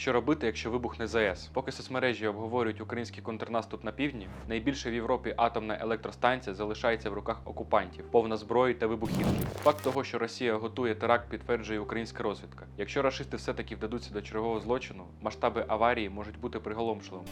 Що робити, якщо вибухне ЗАЕС? Поки соцмережі обговорюють український контрнаступ на півдні, найбільша в Європі атомна електростанція залишається в руках окупантів, повна зброї та вибухівки. Факт того, що Росія готує теракт, підтверджує українська розвідка. Якщо рашисти все-таки вдадуться до чергового злочину, масштаби аварії можуть бути приголомшливими.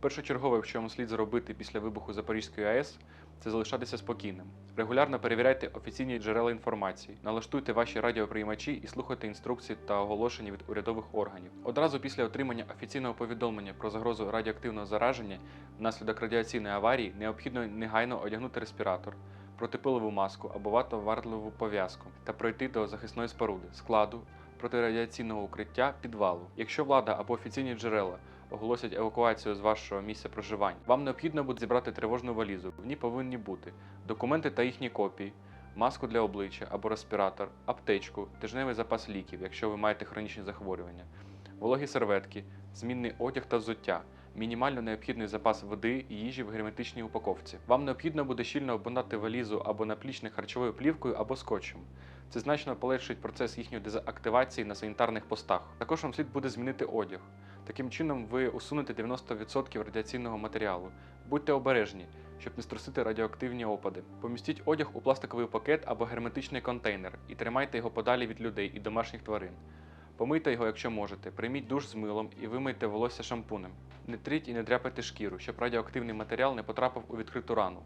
Першочергове, що вам слід зробити після вибуху Запорізької АЕС, це залишатися спокійним. Регулярно перевіряйте офіційні джерела інформації, налаштуйте ваші радіоприймачі і слухайте інструкції та оголошення від урядових органів. Одразу після отримання офіційного повідомлення про загрозу радіоактивного зараження внаслідок радіаційної аварії необхідно негайно одягнути респіратор, протипилову маску або ватоварливу пов'язку та пройти до захисної споруди, складу, протирадіаційного укриття, підвалу. Якщо влада або офіційні джерела оголосять евакуацію з вашого місця проживання. Вам необхідно буде зібрати тривожну валізу. В ній повинні бути документи та їхні копії, маску для обличчя або респіратор, аптечку, тижневий запас ліків, якщо ви маєте хронічні захворювання, вологі серветки, змінний одяг та взуття. Мінімально необхідний запас води і їжі в герметичній упаковці. Вам необхідно буде щільно обмотати валізу або наплічник харчовою плівкою або скотчем. Це значно полегшить процес їхньої дезактивації на санітарних постах. Також вам слід буде змінити одяг. Таким чином, ви усунете 90% радіаційного матеріалу. Будьте обережні, щоб не струсити радіоактивні опади. Помістіть одяг у пластиковий пакет або герметичний контейнер і тримайте його подалі від людей і домашніх тварин. Помийте його, якщо можете, прийміть душ з милом і вимийте волосся шампунем. Не тріть і не дряпайте шкіру, щоб радіоактивний матеріал не потрапив у відкриту рану.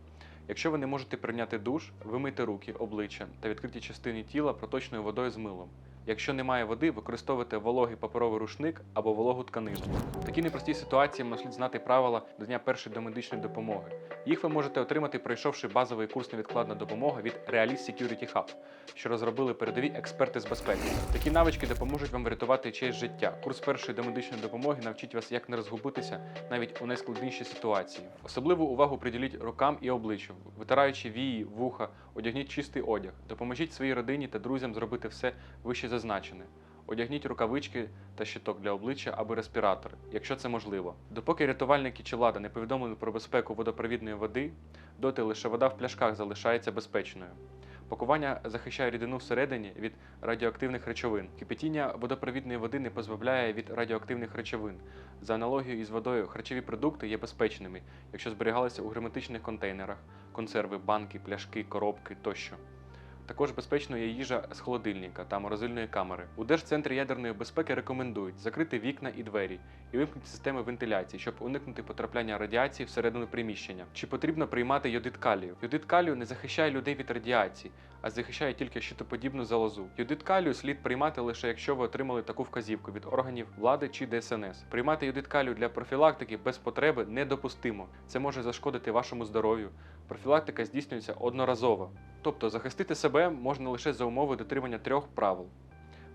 Якщо ви не можете прийняти душ, вимийте руки, обличчя та відкриті частини тіла проточною водою з милом. Якщо немає води, використовуйте вологий паперовий рушник або вологу тканину. В такій непростій ситуації вам слід знати правила надання першої домедичної допомоги. Їх ви можете отримати, пройшовши базовий курс невідкладна допомога від Realist Security Hub, що розробили передові експерти з безпеки. Такі навички допоможуть вам врятувати честь життя. Курс першої домедичної допомоги навчить вас, як не розгубитися навіть у найскладнішій ситуації. Особливу увагу приділіть рукам і обличчю, витираючи вії, вуха, одягніть чистий одяг, допоможіть своїй родині та друзям зробити все вище зазначене. Одягніть рукавички та щиток для обличчя або респіратор, якщо це можливо. Допоки рятувальники чи влада не повідомили про безпеку водопровідної води, доти лише вода в пляшках залишається безпечною. Пакування захищає рідину всередині від радіоактивних речовин. Кипятіння водопровідної води не позбавляє від радіоактивних речовин. За аналогією із водою, харчові продукти є безпечними, якщо зберігалися у герметичних контейнерах, консерви, банки, пляшки, коробки тощо. Також безпечно є їжа з холодильника та морозильної камери. У Держцентрі ядерної безпеки рекомендують закрити вікна і двері і вимкнути системи вентиляції, щоб уникнути потрапляння радіації всередину приміщення. Чи потрібно приймати йодит калію? Йодит калію не захищає людей від радіації, а захищає тільки щитоподібну залозу. Йодит калію слід приймати лише якщо ви отримали таку вказівку від органів влади чи ДСНС. Приймати йодит калію для профілактики без потреби недопустимо. Це може зашкодити вашому здоров'ю. Профілактика здійснюється одноразово. Тобто захистити себе можна лише за умови дотримання трьох правил: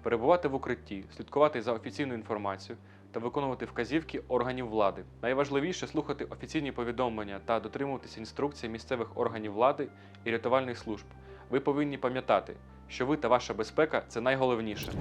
перебувати в укритті, слідкувати за офіційною інформацією та виконувати вказівки органів влади. Найважливіше слухати офіційні повідомлення та дотримуватися інструкцій місцевих органів влади і рятувальних служб. Ви повинні пам'ятати, що ви та ваша безпека це найголовніше.